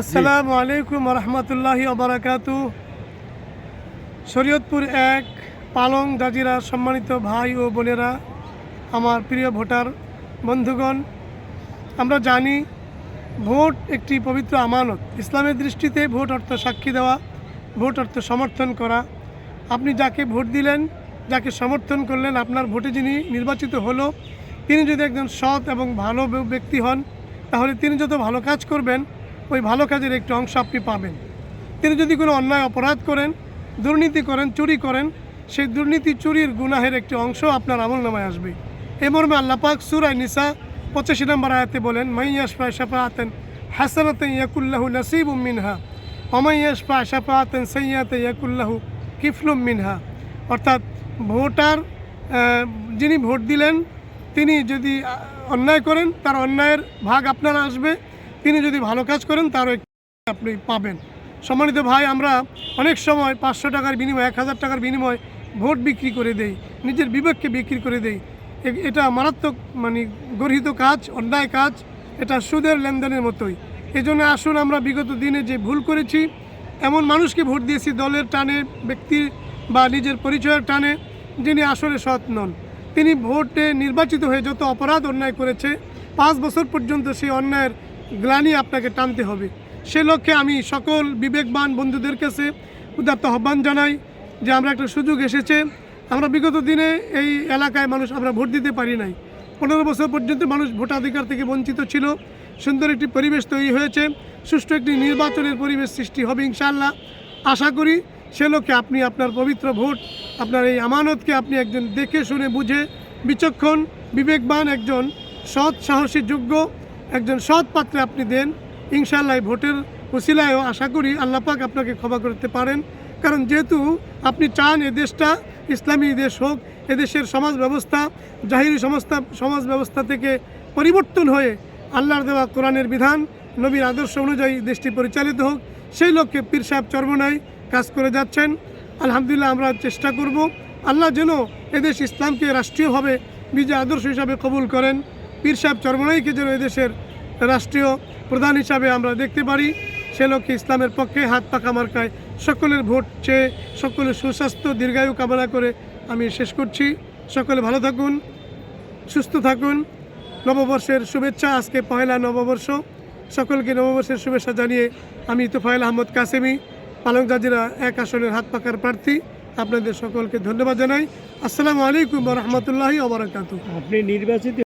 আসসালামু আলাইকুম রহমতুল্লাহ আবরাকাতু শরীয়তপুর এক পালং জাজিরা সম্মানিত ভাই ও বোনেরা, আমার প্রিয় ভোটার বন্ধুগণ, আমরা জানি ভোট একটি পবিত্র আমানত। ইসলামের দৃষ্টিতে ভোট অর্থ সাক্ষী দেওয়া, ভোট অর্থ সমর্থন করা। আপনি যাকে ভোট দিলেন, যাকে সমর্থন করলেন, আপনার ভোটে যিনি নির্বাচিত হলো, তিনি যদি একজন সৎ এবং ভালো ব্যক্তি হন, তাহলে তিনি যত ভালো কাজ করবেন ওই ভালো কাজের একটি অংশ আপনি পাবেন। তিনি যদি কোনো অন্যায় অপরাধ করেন, দুর্নীতি করেন, চুরি করেন, সেই দুর্নীতি চুরির গুনাহের একটি অংশ আপনার আমল নামায় আসবে। এ মর্মে আল্লাপাক সুরাই নিসা পঁচাশি নম্বর আয়াতে বলেন মাইয়াশফা শাফাআতেন হাসানাতেন ইয়াকুল্লাহু নাসিবুম মিনহা অমাইয়াশফা শাফাআতেন সৈয়াতে ইয়াকুল্লাহু কিফলুম মিনহা। অর্থাৎ ভোটার যিনি ভোট দিলেন, তিনি যদি অন্যায় করেন, তার অন্যায়ের ভাগ আপনার আসবে। তিনি যদি ভালো কাজ করেন, তারও আপনি পাবেন। সম্মানিত ভাই, আমরা অনেক সময় পাঁচশো টাকার বিনিময়ে, এক হাজার টাকার বিনিময়ে ভোট বিক্রি করে দেই, নিজের বিবেককে বিক্রি করে দেই। এটা মারাত্মক মানে গর্হিত কাজ, অন্যায় কাজ, এটা সুদের লেনদেনের মতোই। এই জন্য আসুন আমরা বিগত দিনে যে ভুল করেছি, এমন মানুষকে ভোট দিয়েছি দলের টানে, ব্যক্তি বা নিজের পরিচয়ের টানে, যিনি আসলে সৎ নন। তিনি ভোটে নির্বাচিত হয়ে যত অপরাধ অন্যায় করেছে, পাঁচ বছর পর্যন্ত সেই অন্যায়ের গ্লানি আপনাকে টানতে হবে। সে লক্ষ্যে আমি সকল বিবেকবান বন্ধুদের কাছে উদাত্ত আহ্বান জানাই যে আমরা একটা সুযোগ এসেছে। আমরা বিগত দিনে এই এলাকায় মানুষ আমরা ভোট দিতে পারি নাই। পনেরো বছর পর্যন্ত মানুষ ভোটাধিকার থেকে বঞ্চিত ছিল। সুন্দর একটি পরিবেশ তৈরি হয়েছে। সুষ্ঠু একটি নির্বাচনের পরিবেশ সৃষ্টি হবে ইনশাআল্লাহ। আশা করি সে লক্ষ্যে আপনি আপনার পবিত্র ভোট, আপনার এই আমানতকে আপনি একজন দেখে শুনে বুঝে, বিচক্ষণ, বিবেকবান একজন, সৎ, সাহসী, যোগ্য একজন সৎ পাত্রে আপনি দেন ইনশাল্লাহ ভোটের উসিলায়ও আশা করি আল্লাহ পাক আপনাকে ক্ষমা করতে পারেন। কারণ যেহেতু আপনি চান এ দেশটা ইসলামী দেশ হোক এদেশের সমাজ ব্যবস্থা, জাহিরি সমস্তা সমাজ ব্যবস্থা থেকে পরিবর্তন হয়ে আল্লাহর দেওয়া কোরআনের বিধান, নবীর আদর্শ অনুযায়ী দেশটি পরিচালিত হোক, সেই লক্ষ্যে পীর সাহেব চর্মনায় কাজ করে যাচ্ছেন। আলহামদুলিল্লাহ আমরা চেষ্টা করব, আল্লাহ যেন এদেশ ইসলামকে রাষ্ট্রীয়ভাবে বিজয় আদর্শ হিসাবে কবুল করেন। পীর সাহেব চর্মনাইকে যেন এদেশের রাষ্ট্রীয় প্রধান হিসাবে আমরা দেখতে পারি, সে লক্ষ্যে ইসলামের পক্ষে হাত পাখা মার্কায় সকলের ভোট চেয়ে সকলের সুস্বাস্থ্য, দীর্ঘায়ু কামনা করে আমি শেষ করছি। সকলে ভালো থাকুন, সুস্থ থাকুন। নববর্ষের শুভেচ্ছা, আজকে পয়লা নববর্ষ। সকলকে নববর্ষের শুভেচ্ছা জানিয়ে আমি তোফায়েল আহমদ কাসেমি, পালং জাজিরা এক আসনের হাত পাকার প্রার্থী। আপনাদের সকলকে ধন্যবাদ জানাই। আসসালামু আলাইকুম রহমতুল্লাহি ওবরাকাতু আপনি নির্বাচিত